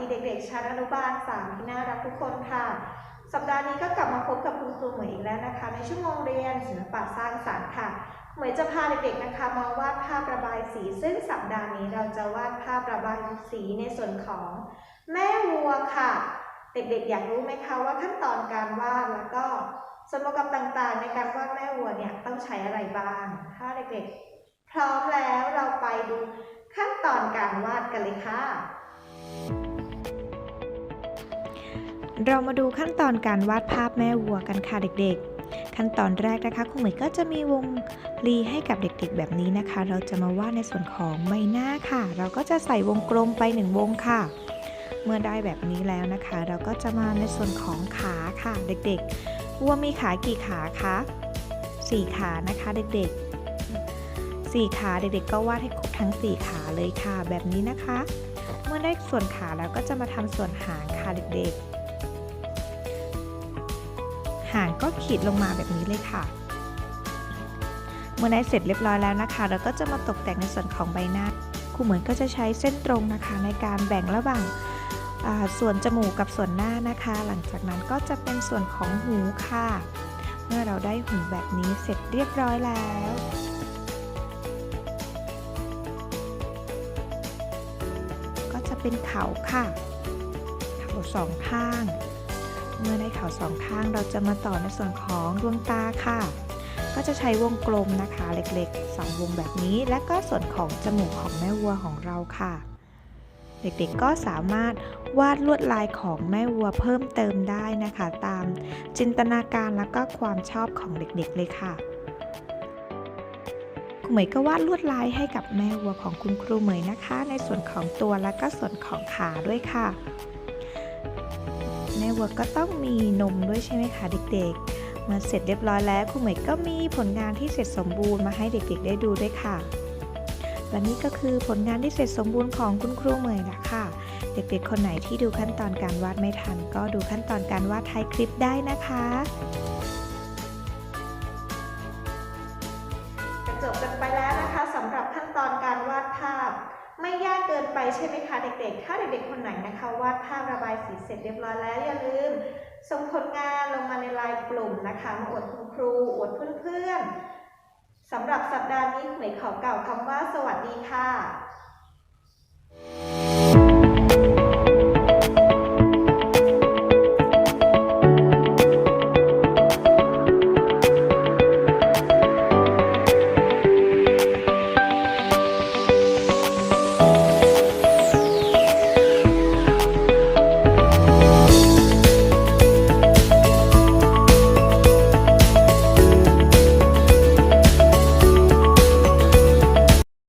ดีเด็ก ๆ ชั้นอนุบาลสามที่น่ารักทุกคนค่ะ สัปดาห์นี้ก็กลับมาพบกับคุณครูเหมยอีกแล้วนะคะ ในชั่วโมงเรียนศิลปะสร้างสรรค์ค่ะ เหมยจะพาเด็กๆนะคะมาวาดภาพระบายสี ซึ่งสัปดาห์นี้เราจะวาดภาพระบายสีในส่วนของแม่วัวค่ะ เด็กๆ อยากรู้ไหมคะว่าขั้นตอนการวาดแล้วก็ส่วนประกอบต่างๆ ในการวาดแม่วัวเนี่ยต้องใช้อะไรบ้าง ถ้าเด็กๆ พร้อมแล้วเราไปดูขั้นตอนการวาดกันเลยค่ะ เรามาดูขั้นตอนการวาดภาพแม่วัวกันค่ะเด็กๆ ขั้นตอนแรกนะคะครูเหมยก็จะมีวงรีให้กับเด็กๆ แบบนี้นะคะ เราจะมาวาดในส่วนของใบหน้าค่ะ เราก็จะใส่วงกลมไปหนึ่งวงค่ะ เมื่อได้แบบนี้แล้วนะคะ เราก็จะมาในส่วนของขาค่ะ เด็กๆวัวมีขากี่ขาคะสี่ขานะคะเด็กๆสี่ขาเด็กๆ ก็วาดให้ครบทั้งสี่ขาเลยค่ะ แบบนี้นะคะ เมื่อได้ส่วนขาแล้วก็จะมาทำส่วนหางค่ะเด็กๆ หางก็ขีดลงมาแบบนี้เลยค่ะ เมื่อได้เสร็จเรียบร้อยแล้วนะคะ เราก็จะมาตกแต่งในส่วนของใบหน้าครูเหมือนก็จะใช้เส้นตรงนะคะ ในการแบ่งระหว่างส่วนจมูกกับส่วนหน้านะคะ หลังจากนั้นก็จะเป็นส่วนของหูค่ะ เมื่อเราได้หูแบบนี้เสร็จเรียบร้อยแล้วก็จะเป็นเขาค่ะ เขาสองข้าง เมื่อได้เขาสองข้างเราจะมาต่อในส่วนของดวงตาค่ะ ก็จะใช้วงกลมนะคะ เล็กๆสองวงแบบนี้ และก็ส่วนของจมูกของแม่วัวของเราค่ะ เด็กๆก็สามารถวาดลวดลายของแม่วัวเพิ่มเติมได้นะคะ ตามจินตนาการและก็ความชอบของเด็กๆเลยค่ะครูเหมยก็วาดลวดลายให้กับแม่วัวของคุณครูเหมยนะคะ ในส่วนของตัวและก็ส่วนของขาด้วยค่ะ แม่วัวก็ต้องมีนมด้วยใช่ไหมคะเด็กๆ เมื่อเสร็จเรียบร้อยแล้วครูเหมยก็มีผลงานที่เสร็จสมบูรณ์มาให้เด็กๆ ได้ดูด้วยค่ะ และนี่ก็คือผลงานที่เสร็จสมบูรณ์ของคุณครูเหมยนะค่ะเด็กๆ คนไหนที่ดูขั้นตอนการวาดไม่ทัน ก็ดูขั้นตอนการวาดท้ายคลิปได้นะคะ ใช่ไหมคะเด็กๆ ถ้าเด็กๆ คนไหนนะคะวาดภาพระบายสีเสร็จเรียบร้อยแล้วอย่าลืม ส่งผลงานลงมาในไลน์กลุ่มนะคะมาอวดคุณครูอวดเพื่อนๆสำหรับสัปดาห์นี้หมวยขอกล่าคำว่าสวัสดีค่ะ